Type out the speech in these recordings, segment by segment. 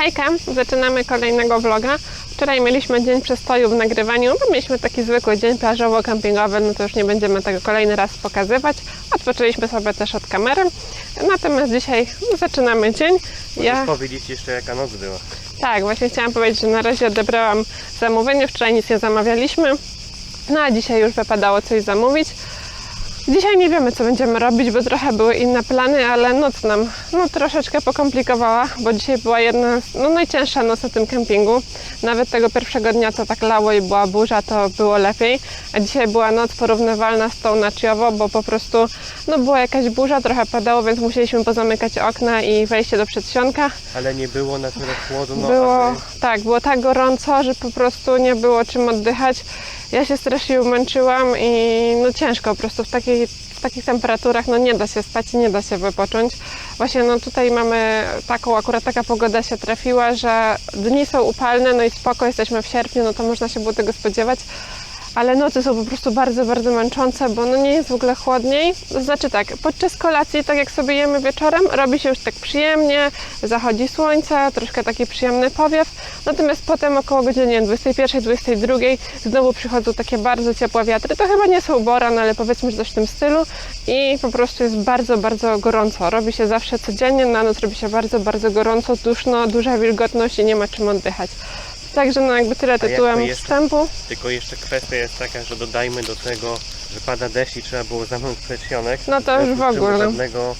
Hejka, zaczynamy kolejnego vloga. Wczoraj mieliśmy dzień przestoju w nagrywaniu, bo mieliśmy taki zwykły dzień plażowo-kempingowy, no to już nie będziemy tego kolejny raz pokazywać. Odpoczęliśmy sobie też od kamery. Natomiast dzisiaj zaczynamy dzień. Możesz Ja, powiedzieć jeszcze jaka noc była. tak, właśnie chciałam powiedzieć, że na razie odebrałam zamówienie, wczoraj nic nie zamawialiśmy. No a dzisiaj już wypadało coś zamówić. Dzisiaj nie wiemy, co będziemy robić, bo trochę były inne plany, ale noc nam no, troszeczkę pokomplikowała, bo dzisiaj była jedna z, no, najcięższa noc na tym kempingu. Nawet tego pierwszego dnia to tak lało i była burza, to było lepiej. A dzisiaj była noc porównywalna z tą na Ciowo, bo po prostu no, była jakaś burza, trochę padało, więc musieliśmy pozamykać okna i wejście do przedsionka. Ale nie było na tyle chłodno, było, aby... tak, było tak gorąco, że po prostu nie było czym oddychać. Ja się strasznie umęczyłam i no ciężko po prostu w takiej w takich temperaturach no nie da się spać nie da się wypocząć. Właśnie no tutaj mamy taką, akurat taka pogoda się trafiła, że dni są upalne, no i spoko, jesteśmy w sierpniu, no to można się było tego spodziewać. Ale nocy są po prostu bardzo, bardzo męczące, bo no nie jest w ogóle chłodniej. To znaczy tak, podczas kolacji, tak jak sobie jemy wieczorem, robi się już tak przyjemnie, zachodzi słońce, troszkę taki przyjemny powiew. Natomiast potem około godziny 21-22 znowu przychodzą takie bardzo ciepłe wiatry. To chyba nie są boran, ale powiedzmy, że coś w tym stylu. I po prostu jest bardzo, bardzo gorąco. Robi się zawsze codziennie, na noc robi się bardzo, bardzo gorąco, duszno, duża wilgotność i nie ma czym oddychać. Także no jakby tyle tytułem jeszcze? wstępu. Tylko jeszcze kwestia jest taka, że dodajmy do tego, że pada deszcz i trzeba było zamknąć przedsionek. No to już w ogóle. Żadnego,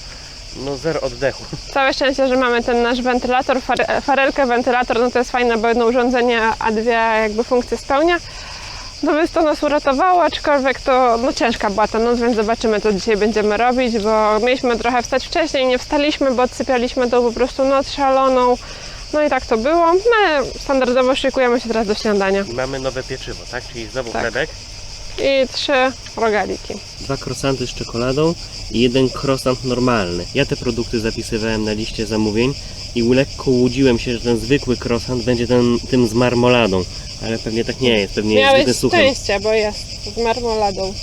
no zero oddechu. Całe szczęście, że mamy ten nasz wentylator, far- farelkę, wentylator, no to jest fajne, bo jedno urządzenie, a dwie jakby funkcje spełnia. No więc to nas uratowało, aczkolwiek to no ciężka była ta noc, więc zobaczymy co dzisiaj będziemy robić, bo mieliśmy trochę wstać wcześniej, nie wstaliśmy, bo odsypialiśmy to po prostu noc szaloną. No i tak to było. No ale standardowo szykujemy się teraz do śniadania. I mamy nowe pieczywo, tak? Czyli znowu Tak. chlebek. I trzy rogaliki. Dwa krosanty z czekoladą i jeden krosant normalny. Ja te produkty zapisywałem na liście zamówień i lekko łudziłem się, że ten zwykły krosant będzie ten, tym z marmoladą. Ale pewnie tak nie jest, pewnie jest Miałeś suchym. szczęście, bo jest z marmoladą.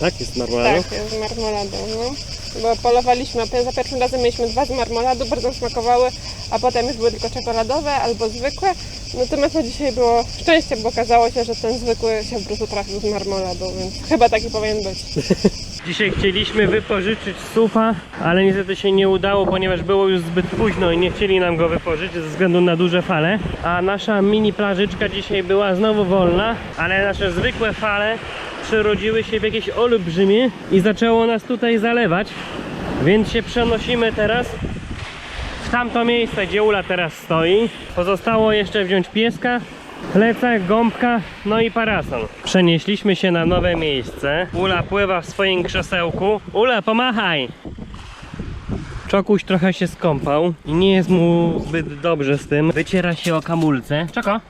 Tak? Jest z marmoladą? Tak, jest z marmoladą, no. Bo polowaliśmy, za pierwszym razem mieliśmy dwa z marmoladu, bardzo smakowały, a potem już były tylko czekoladowe albo zwykłe. Natomiast no dzisiaj było szczęście, bo okazało się, że ten zwykły się po prostu trafił z marmoladą, więc chyba taki powinien być. Dzisiaj chcieliśmy wypożyczyć sufa, ale niestety się nie udało, ponieważ było już zbyt późno i nie chcieli nam go wypożyczyć ze względu na duże fale. A nasza mini plażyczka dzisiaj była znowu wolna, ale nasze zwykłe fale przerodziły się w jakieś olbrzymie i zaczęło nas tutaj zalewać. Więc się przenosimy teraz w tamto miejsce, gdzie Ula teraz stoi. Pozostało jeszcze wziąć pieska, plecak, gąbka, no i parasol. Przenieśliśmy się na nowe miejsce. Ula pływa w swoim krzesełku. Ula, pomachaj! Czokuś trochę się skąpał i nie jest mu zbyt dobrze z tym. Wyciera się o kamulce. Czoko?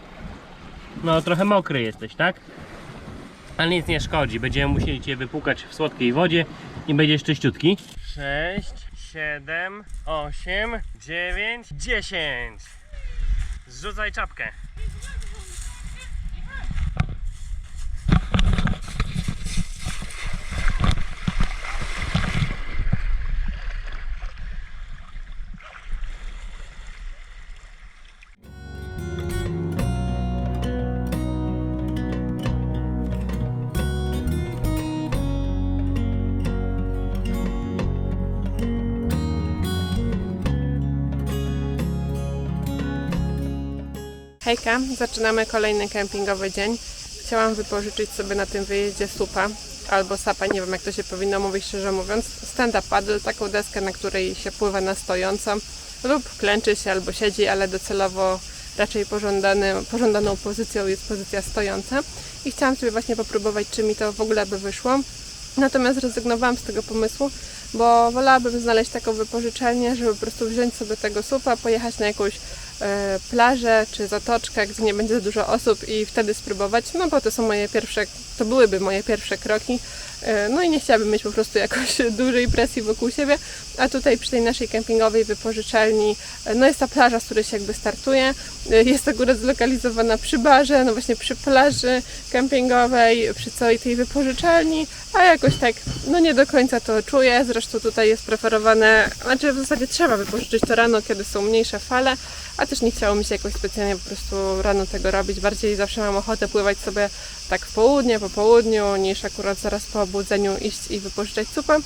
No, trochę mokry jesteś, tak? Ale nic nie szkodzi. Będziemy musieli Cię wypłukać w słodkiej wodzie i będziesz czyściutki. 6, 7, 8, 9, 10. Zrzucaj czapkę. Hejka, zaczynamy kolejny kempingowy dzień. Chciałam wypożyczyć sobie na tym wyjeździe supa albo sapa, nie wiem jak to się powinno mówić szczerze mówiąc, stand-up paddle, taką deskę, na której się pływa na stojąco lub klęczy się albo siedzi, ale docelowo raczej pożądany, pożądaną pozycją jest pozycja stojąca i chciałam sobie właśnie popróbować, czy mi to w ogóle by wyszło. Natomiast zrezygnowałam z tego pomysłu, bo wolałabym znaleźć taką wypożyczalnię, żeby po prostu wziąć sobie tego supa, pojechać na jakąś plażę czy zatoczkę, gdzie nie będzie za dużo osób i wtedy spróbować, no bo to są moje pierwsze, to byłyby moje pierwsze kroki. E, No i nie chciałabym mieć po prostu jakoś dużej presji wokół siebie, a tutaj przy tej naszej kempingowej wypożyczalni, e, no jest ta plaża, z której się jakby startuje, E, jest akurat zlokalizowana przy barze, no właśnie przy plaży kempingowej, przy całej tej wypożyczalni, a jakoś tak, no nie do końca to czuję, zresztą tutaj jest preferowane, znaczy w zasadzie trzeba wypożyczyć to rano, kiedy są mniejsze fale, a też nie chciało mi się jakoś specjalnie po prostu rano tego robić. Bardziej zawsze mam ochotę pływać sobie tak w południe, po południu, niż akurat zaraz po obudzeniu iść i wypożyczać supę.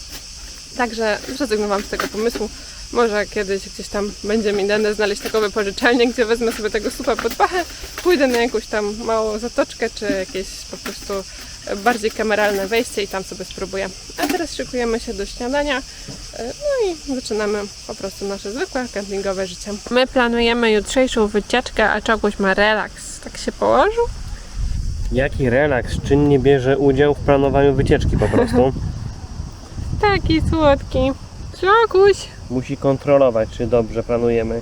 Także zrezygnowałam z tego pomysłu. Może kiedyś gdzieś tam będzie mi dane znaleźć taką wypożyczalnię, gdzie wezmę sobie tego supa pod pachę, pójdę na jakąś tam małą zatoczkę, czy jakieś po prostu bardziej kameralne wejście i tam sobie spróbuję. A teraz szykujemy się do śniadania, e, no i zaczynamy po prostu nasze zwykłe kempingowe życie. My planujemy jutrzejszą wycieczkę, a czegoś ma relaks. Tak się położył? Jaki relaks czynnie bierze udział w planowaniu wycieczki po prostu. Taki słodki. Czokuś, Musi kontrolować, czy dobrze planujemy.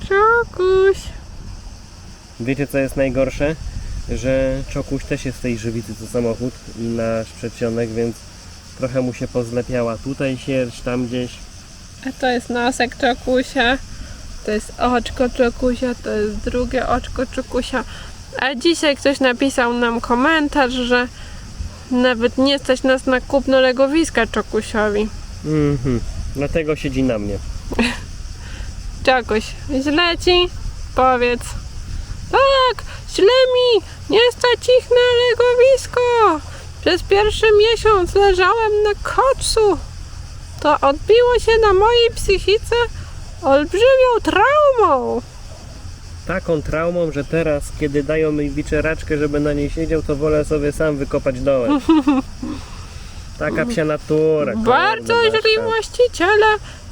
czokuś. Wiecie co jest najgorsze? Że Czokuś też jest z tej żywicy co samochód i nasz przedsionek, więc trochę mu się pozlepiała. Tutaj sierść, tam gdzieś. A to jest nosek czokusia, to jest oczko czokusia, to jest drugie oczko czokusia. A dzisiaj ktoś napisał nam komentarz, że nawet nie stać nas na kupno legowiska czokusiowi. Mhm. Dlatego siedzi na mnie. Czokuś, źle ci? Powiedz. Tak, źle mi, nie stać ich na legowisko. Przez pierwszy miesiąc leżałem na kocu. To odbiło się na mojej psychice olbrzymią traumą. Taką traumą, że teraz, kiedy dają mi wiczeraczkę, żeby na niej siedział, to wolę sobie sam wykopać dołem. Taka psia natura. Bardzo źli właściciele,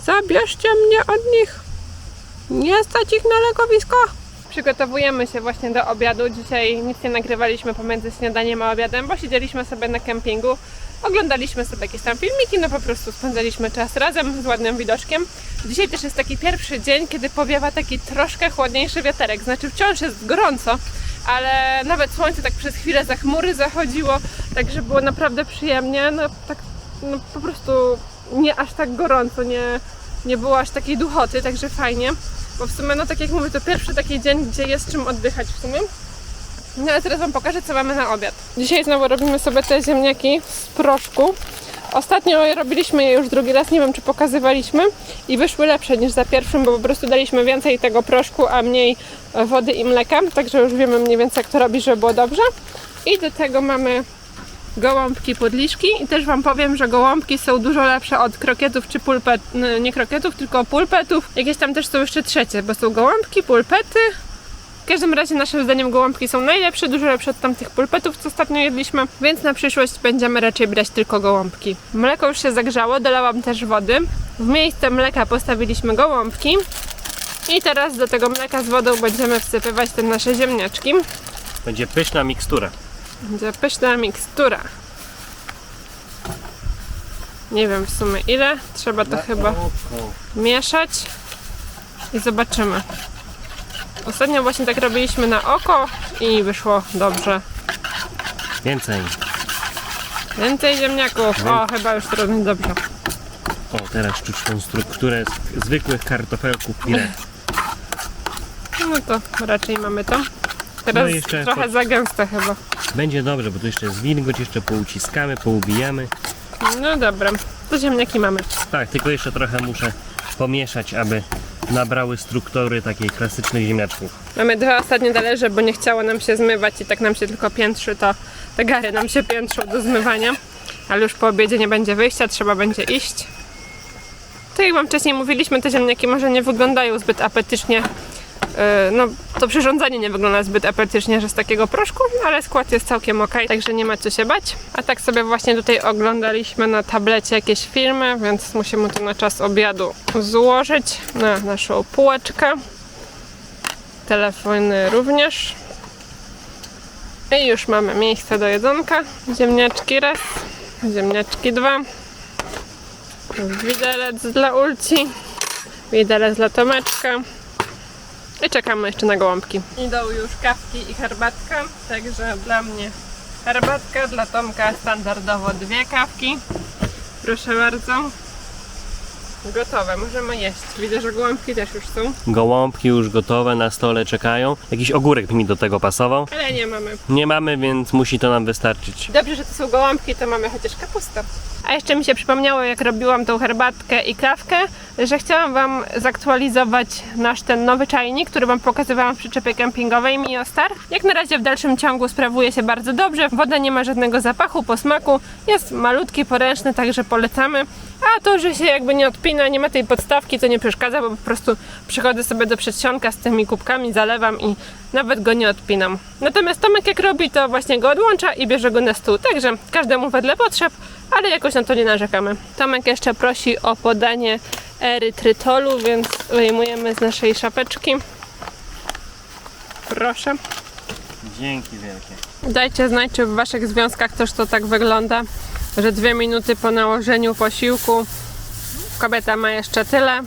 zabierzcie mnie od nich. Nie stać ich na legowisko. Przygotowujemy się właśnie do obiadu. Dzisiaj nic nie nagrywaliśmy pomiędzy śniadaniem a obiadem, bo siedzieliśmy sobie na kempingu. Oglądaliśmy sobie jakieś tam filmiki, no po prostu spędzaliśmy czas razem z ładnym widoczkiem. Dzisiaj też jest taki pierwszy dzień, kiedy powiewa taki troszkę chłodniejszy wiaterek. Znaczy wciąż jest gorąco, ale nawet słońce tak przez chwilę za chmury zachodziło, także było naprawdę przyjemnie. No tak no, po prostu nie aż tak gorąco, nie, nie było aż takiej duchoty, także fajnie. Bo w sumie, no tak jak mówię, to pierwszy taki dzień, gdzie jest czym oddychać w sumie. No ale teraz Wam pokażę, co mamy na obiad. Dzisiaj znowu robimy sobie te ziemniaki z proszku. Ostatnio robiliśmy je już drugi raz, nie wiem czy pokazywaliśmy i wyszły lepsze niż za pierwszym, bo po prostu daliśmy więcej tego proszku, a mniej wody i mleka, także już wiemy mniej więcej jak to robić, żeby było dobrze. I do tego mamy gołąbki podliszki i też Wam powiem, że gołąbki są dużo lepsze od krokietów czy pulpet, nie krokietów, tylko pulpetów. Jakieś tam też są jeszcze trzecie, bo są gołąbki, pulpety. W każdym razie naszym zdaniem gołąbki są najlepsze, dużo lepsze od tamtych pulpetów, co ostatnio jedliśmy, więc na przyszłość będziemy raczej brać tylko gołąbki. Mleko już się zagrzało, dolałam też wody. W miejsce mleka postawiliśmy gołąbki. I teraz do tego mleka z wodą będziemy wsypywać te nasze ziemniaczki. Będzie pyszna mikstura. Będzie pyszna mikstura. Nie wiem w sumie ile. Trzeba to chyba mieszać i zobaczymy. Ostatnio właśnie tak robiliśmy na oko i wyszło dobrze. Więcej. Więcej ziemniaków. O, chyba już robi dobrze. O, teraz czuć tą strukturę z- zwykłych kartofelków pire. No to raczej mamy to. Teraz No i jeszcze trochę po- za gęste chyba. Będzie dobrze, bo tu jeszcze jest wilgoć, jeszcze pouciskamy, poubijamy. No dobra, to ziemniaki mamy. Tak, tylko jeszcze trochę muszę pomieszać, aby nabrały struktury takiej klasycznych ziemniaczków. Mamy dwa ostatnie talerze, bo nie chciało nam się zmywać i tak nam się tylko piętrzy, to te gary nam się piętrzą do zmywania. Ale już po obiedzie nie będzie wyjścia, trzeba będzie iść. Tak jak wam wcześniej mówiliśmy, te ziemniaki może nie wyglądają zbyt apetycznie. Yy, No, to przyrządzenie nie wygląda zbyt apetycznie, że z takiego proszku, ale skład jest całkiem ok, także nie ma co się bać. A tak sobie właśnie tutaj oglądaliśmy na tablecie jakieś filmy, więc musimy to na czas obiadu złożyć na naszą półeczkę telefony również. I już mamy miejsce do jedzonka. Ziemniaczki raz, ziemniaczki dwa. Widelec dla Ulci, widelec dla Tomeczka. I czekamy jeszcze na gołąbki. Idą już kawki i herbatka, także dla mnie herbatka, dla Tomka standardowo dwie kawki. Proszę bardzo. Gotowe, możemy jeść. Widzę, że gołąbki też już są, Gołąbki już gotowe na stole czekają. Jakiś ogórek mi do tego pasował. ale nie mamy. Nie mamy, więc musi to nam wystarczyć. Dobrze, że to są gołąbki, to mamy chociaż kapustę. A jeszcze mi się przypomniało, jak robiłam tą herbatkę i kawkę, że chciałam Wam zaktualizować nasz ten nowy czajnik, który Wam pokazywałam w przyczepie kempingowej Miostar. Jak na razie w dalszym ciągu sprawuje się bardzo dobrze. Woda nie ma żadnego zapachu, posmaku. Jest malutki, poręczny, także polecamy. A to, że się jakby nie odpina, nie ma tej podstawki, to nie przeszkadza, bo po prostu przychodzę sobie do przedsionka z tymi kubkami, zalewam i nawet go nie odpinam. Natomiast Tomek jak robi, to właśnie go odłącza i bierze go na stół. Także każdemu wedle potrzeb, ale jakoś na to nie narzekamy. Tomek jeszcze prosi o podanie erytrytolu, więc wyjmujemy z naszej szapeczki. Proszę. Dzięki wielkie. Dajcie znać, czy w Waszych związkach też to tak wygląda, że dwie minuty po nałożeniu posiłku kobieta ma jeszcze tyle,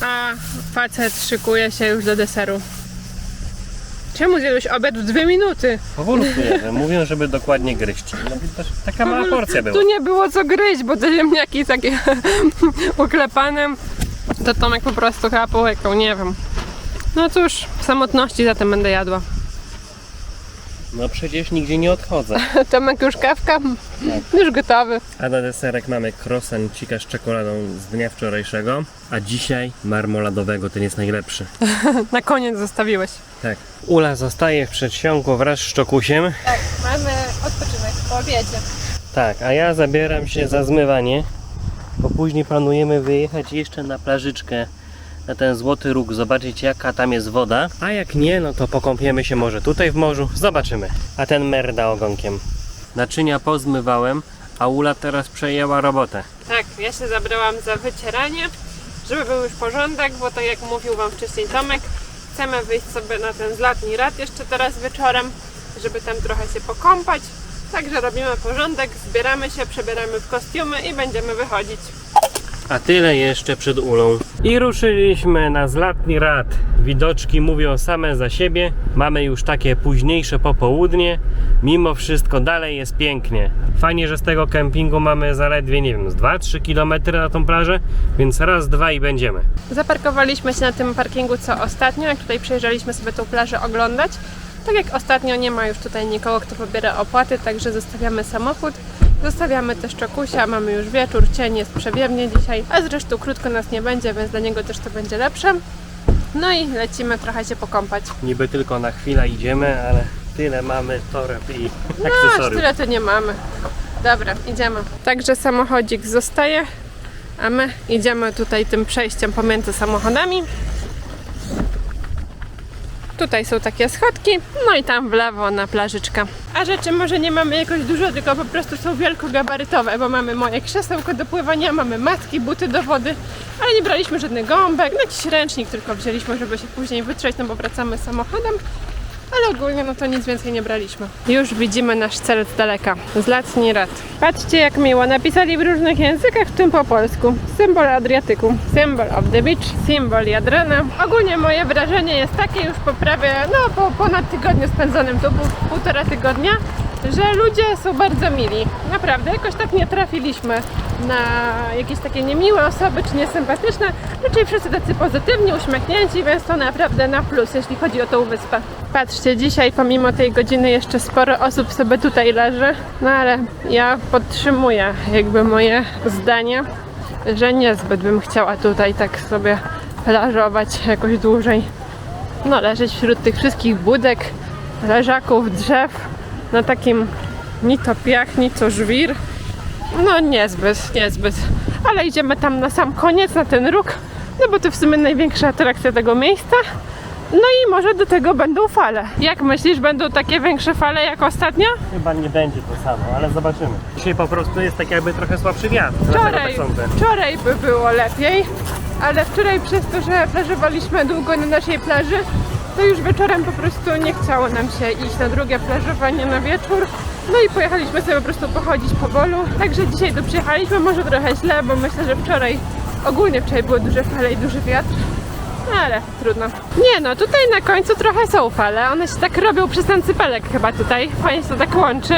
a facet szykuje się już do deseru. Czemu zjadłeś obiad w dwie minuty? Powolutku jemy. Mówią, żeby dokładnie gryźć. No, to taka mała porcja była. Tu nie było co gryźć, bo te ziemniaki takie uklepane. To Tomek po prostu chyba połykał, nie wiem. No cóż, w samotności zatem będę jadła. No przecież nigdzie nie odchodzę. Tomek już kawka? Już gotowy. A na deserek mamy croissancika z czekoladą z dnia wczorajszego, a dzisiaj marmoladowego, ten jest najlepszy. Na koniec zostawiłeś. Tak. Ula zostaje w przedsionku wraz z Szczokusiem. Tak, mamy odpoczynek po obiedzie. Tak, a ja zabieram się za zmywanie, bo później planujemy wyjechać jeszcze na plażyczkę na ten złoty róg, zobaczyć jaka tam jest woda. A jak nie, no to pokąpiemy się może tutaj w morzu, zobaczymy. A ten merda ogonkiem. Naczynia pozmywałem, a Ula teraz przejęła robotę. Tak, ja się zabrałam za wycieranie, żeby był już porządek, bo tak jak mówił Wam wcześniej Tomek, chcemy wyjść sobie na ten zlatni rad jeszcze teraz wieczorem, żeby tam trochę się pokąpać. Także robimy porządek, zbieramy się, przebieramy w kostiumy i będziemy wychodzić. A tyle jeszcze przed Ulą. I ruszyliśmy na zlatni rad. Widoczki mówią same za siebie. Mamy już takie późniejsze popołudnie. Mimo wszystko dalej jest pięknie. Fajnie, że z tego kempingu mamy zaledwie, nie wiem, z 2-3 km na tą plażę, więc raz, dwa i będziemy. Zaparkowaliśmy się na tym parkingu co ostatnio, jak tutaj przyjeżdżaliśmy sobie tą plażę oglądać. Tak jak ostatnio nie ma już tutaj nikogo, kto pobiera opłaty, także zostawiamy samochód. Zostawiamy też czokusia, mamy już wieczór, cień jest przewiewnie dzisiaj, a zresztą krótko nas nie będzie, więc dla niego też to będzie lepsze. No i lecimy trochę się pokąpać. Niby tylko na chwilę idziemy, ale tyle mamy toreb i No, akcesoriów. tyle to nie mamy. Dobra, idziemy. Także samochodzik zostaje, a my idziemy tutaj tym przejściem pomiędzy samochodami. Tutaj są takie schodki, no i tam w lewo na plażyczkę. A rzeczy może nie mamy jakoś dużo, tylko po prostu są wielkogabarytowe, bo mamy moje krzesełko do pływania, mamy matki, buty do wody, ale nie braliśmy żadnych gąbek, no jakiś ręcznik tylko wzięliśmy, żeby się później wytrzeć, no bo wracamy samochodem. Ale ogólnie no to nic więcej nie braliśmy. Już widzimy nasz cel z daleka. Zlatni rad. Patrzcie jak miło. Napisali w różnych językach, w tym po polsku. Symbol Adriatyku. Symbol of the beach. Symbol Jadrana. Ogólnie moje wrażenie jest takie już po prawie, no po ponad tygodniu spędzonym tu, pół- półtora tygodnia, że ludzie są bardzo mili. Naprawdę, jakoś tak nie trafiliśmy na jakieś takie niemiłe osoby czy niesympatyczne. Raczej wszyscy tacy pozytywni, uśmiechnięci, więc to naprawdę na plus, jeśli chodzi o tą wyspę. Patrzcie, dzisiaj pomimo tej godziny jeszcze sporo osób sobie tutaj leży, no ale ja podtrzymuję jakby moje zdanie, że niezbyt bym chciała tutaj tak sobie plażować jakoś dłużej. No leżeć wśród tych wszystkich budek, leżaków, drzew, na takim ni to piach, ni to żwir. No niezbyt, niezbyt. Ale idziemy tam na sam koniec, na ten róg, no bo to w sumie największa atrakcja tego miejsca. No i może do tego będą fale. Jak myślisz, będą takie większe fale jak ostatnio? Chyba nie będzie to samo, ale zobaczymy. Dzisiaj po prostu jest tak jakby trochę słabszy wiatr. Wczoraj, tak wczoraj by było lepiej, ale wczoraj przez to, że plażowaliśmy długo na naszej plaży, to już wieczorem po prostu nie chciało nam się iść na drugie plażowanie na wieczór. No i pojechaliśmy sobie po prostu pochodzić po bolu. Także dzisiaj tu przyjechaliśmy, może trochę źle, bo myślę, że wczoraj, ogólnie wczoraj były duże fale i duży wiatr. No ale trudno. Nie no, tutaj na końcu trochę są fale. One się tak robią przez ten cypelek chyba tutaj. Fajnie się to tak łączy,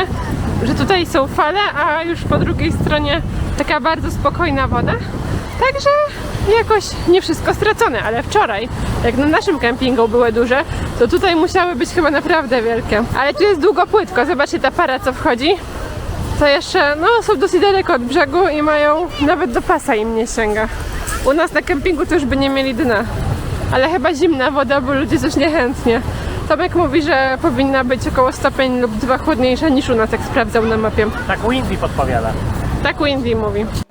że tutaj są fale, a już po drugiej stronie taka bardzo spokojna woda. Także jakoś nie wszystko stracone, ale wczoraj, jak na naszym kempingu były duże, to tutaj musiały być chyba naprawdę wielkie. Ale tu jest długo płytko, zobaczcie ta para co wchodzi. To jeszcze, no są dosyć daleko od brzegu i mają, nawet do pasa im nie sięga. U nas na kempingu to już by nie mieli dna. Ale chyba zimna woda, bo ludzie coś niechętnie. Tomek mówi, że powinna być około stopień lub dwa chłodniejsza niż u nas, jak sprawdzał na mapie. Tak Windy podpowiada. Tak Windy mówi.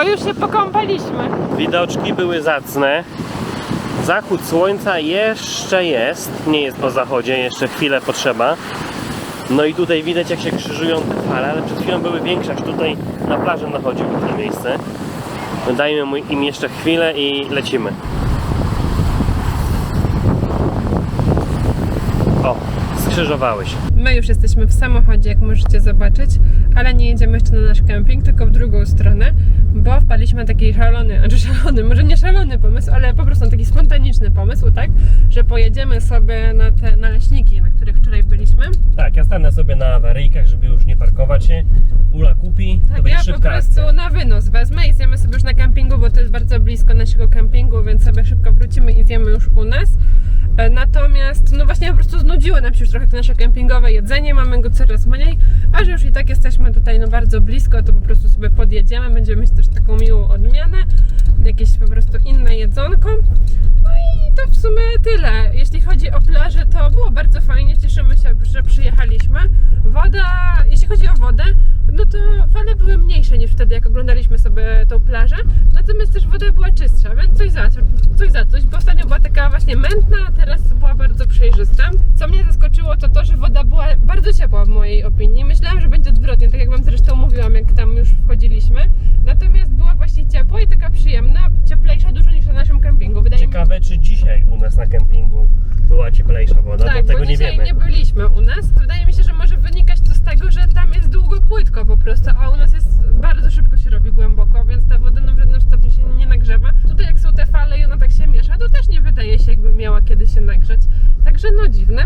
Bo już się pokąpaliśmy. Widoczki były zacne. Zachód słońca jeszcze jest, nie jest po zachodzie, jeszcze chwilę potrzeba. No i tutaj widać jak się krzyżują te fale, ale przed chwilą były większe, aż tutaj na plaży nachodził to miejsce. No Dajmy im jeszcze chwilę i lecimy. O, skrzyżowały się. My już jesteśmy w samochodzie, jak możecie zobaczyć, ale nie jedziemy jeszcze na nasz kemping, tylko w drugą stronę, bo wpadliśmy na taki szalony, znaczy szalony, może nie szalony pomysł, ale po prostu na taki spontaniczny pomysł, tak, że pojedziemy sobie na te naleśniki, na których wczoraj byliśmy. Tak, ja stanę sobie na awaryjkach, żeby już nie parkować się. Ula kupi, to Tak, będzie ja po szybka prostu akcja. na wynos wezmę i zjemy sobie już na kempingu, bo to jest bardzo blisko naszego kempingu, więc sobie szybko wrócimy i zjemy już u nas. E, Natomiast, no właśnie po prostu znudziło nam się już trochę to nasze kempingowe jedzenie, mamy go coraz mniej, a że już i tak jesteśmy tutaj no bardzo blisko, to po prostu sobie podjedziemy, będziemy mieć też taką miłą odmianę, jakieś po prostu inne jedzonko. No i to w sumie tyle. Jeśli chodzi o plażę, to było bardzo fajnie, cieszymy się, że przyjechaliśmy. Woda, jeśli chodzi o wodę, no to fale były mniejsze niż wtedy, jak oglądaliśmy sobie tą plażę, natomiast też woda była czystsza, więc coś za, coś za coś, bo ostatnio była taka właśnie mętna, a teraz była bardzo przejrzysta. Co mnie zaskoczyło, to to, że woda była bardzo ciepła w mojej opinii. Myślałam, że będzie odwrotnie, tak jak Wam zresztą mówiłam, jak tam już wchodziliśmy. Natomiast była właśnie ciepła i taka przyjemna, cieplejsza dużo niż na naszym kempingu. Wydaje mi Ciekawe, czy dzisiaj u nas na kempingu była cieplejsza woda, tak, bo tego bo nie dzisiaj wiemy. nie byliśmy u nas. Wydaje mi się, że może wynikać to z tego, że tam jest długo płytko po prostu, a u nas jest bardzo szybko się robi głęboko, więc ta woda no w żadnym stopniu się nie nagrzewa. Tutaj jak są te fale i ona tak się miesza, to też nie wydaje się jakby miała kiedy się nagrzeć. Także no dziwne,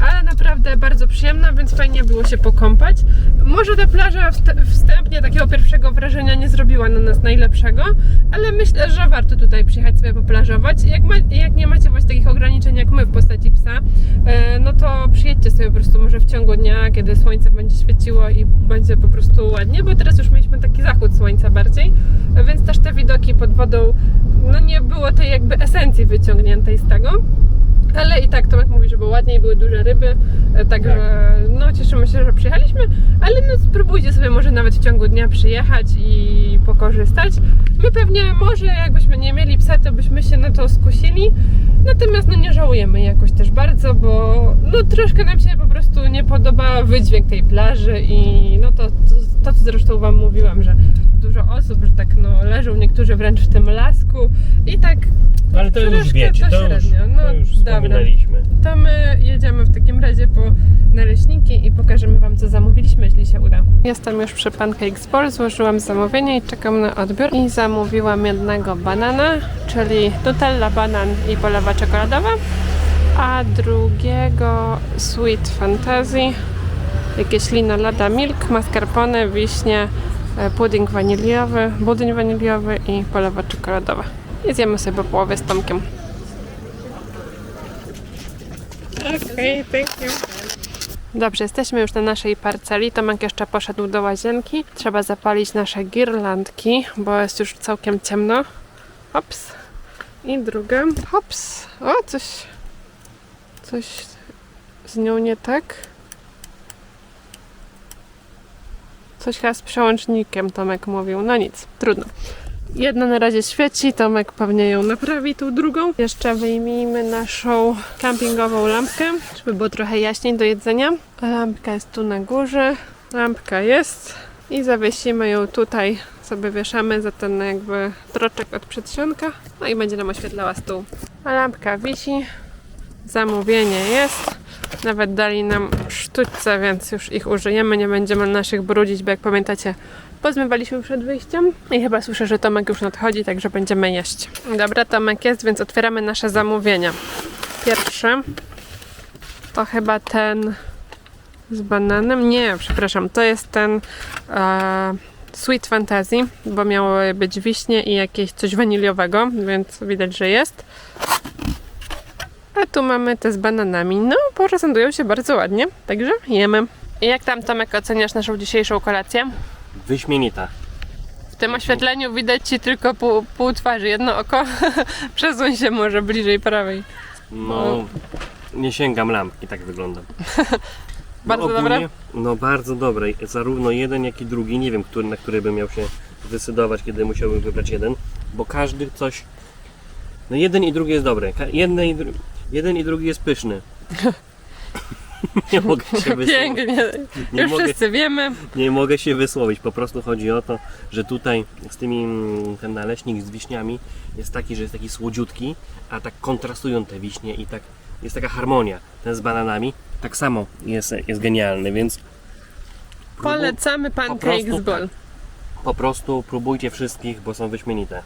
ale naprawdę bardzo przyjemna, więc fajnie było się pokąpać. Może ta plaża wst- wstępnie takiego pierwszego wrażenia nie zrobiła na nas najlepszego, ale myślę, że warto tutaj przyjechać sobie poplażować. Jak, ma, jak nie macie właśnie takich ograniczeń jak my w postaci psa, e, no to przyjedźcie sobie po prostu może w ciągu dnia, kiedy słońce będzie świeciło i będzie po prostu ładnie, bo teraz już mieliśmy taki zachód słońca bardziej, e, więc też te widoki pod wodą, no nie było tej jakby esencji wyciągniętej z tego. Ale i tak Tomek mówi, że było ładniej, były duże ryby, e, także no cieszymy się, że przyjechaliśmy, ale no spróbujcie sobie może nawet w ciągu dnia przyjechać i pokorzystać. My pewnie może jakbyśmy nie mieli psa, to byśmy się na to skusili, natomiast no nie żałujemy jakoś też bardzo, bo no troszkę nam się po prostu nie podoba wydźwięk tej plaży i no to, to, to co zresztą Wam mówiłam, że dużo osób, że tak no leżą niektórzy wręcz w tym lasku i tak No, Ale to już wiecie, to już. No, to już dobra. wspominaliśmy. to my jedziemy w takim razie po naleśniki i pokażemy Wam, co zamówiliśmy, jeśli się uda. Jestem już przy Pancakes Bar, złożyłam zamówienie i czekam na odbiór. I zamówiłam jednego banana, czyli Nutella, banan i polewa czekoladowa, a drugiego Sweet Fantasy, jakieś lino lada milk, mascarpone, wiśnie, pudding waniliowy, budyń waniliowy i polewa czekoladowa. I zjemy sobie po połowie z Tomkiem. Okej, thank you. Dobrze, jesteśmy już na naszej parceli. Tomek jeszcze poszedł do łazienki. Trzeba zapalić nasze girlandki, bo jest już całkiem ciemno. Hops. I druga. Hops. O, coś... Coś z nią nie tak. Coś chyba z przełącznikiem Tomek mówił. No nic, trudno. Jedna na razie świeci, Tomek pewnie ją naprawi, tą drugą. Jeszcze wyjmijmy naszą kampingową lampkę, żeby było trochę jaśniej do jedzenia. Lampka jest tu na górze. Lampka jest i zawiesimy ją tutaj. Sobie wieszamy za ten jakby troczek od przedsionka. No i będzie nam oświetlała stół. A lampka wisi. Zamówienie jest. Nawet dali nam sztućce, więc już ich użyjemy. Nie będziemy naszych brudzić, bo jak pamiętacie, pozmywaliśmy przed wyjściem. I chyba słyszę, że Tomek już nadchodzi, także będziemy jeść. Dobra, Tomek jest, więc otwieramy nasze zamówienia. Pierwsze to chyba ten z bananem. Nie, przepraszam, to jest ten e, Sweet Fantasy, bo miało być wiśnie i jakieś coś waniliowego, więc widać, że jest. A tu mamy te z bananami. No, prezentują się bardzo ładnie, także jemy. I jak tam Tomek oceniasz naszą dzisiejszą kolację? Wyśmienita. W tym oświetleniu widać ci tylko pół, pół twarzy, jedno oko. Przesuń się może bliżej prawej. No, nie sięgam lampki, tak wyglądam. Bardzo ogólnie- dobre? No bardzo dobre. Zarówno jeden, jak i drugi. Nie wiem, który, na który bym miał się zdecydować, kiedy musiałbym wybrać jeden, bo każdy coś. No jeden i drugi jest dobry. Jeden i, dru... jeden i drugi jest pyszny. nie mogę się wysłowić. Pięknie. Nie Już mogę, wszyscy wiemy. nie mogę się wysłowić. Po prostu chodzi o to, że tutaj z tymi mm, ten naleśnik z wiśniami jest taki, że jest taki słodziutki, a tak kontrastują te wiśnie i tak jest taka harmonia. Ten z bananami tak samo jest, jest genialny, więc próbu- Polecamy po pancakes prostu Gold. Po prostu próbujcie wszystkich, bo są wyśmienite.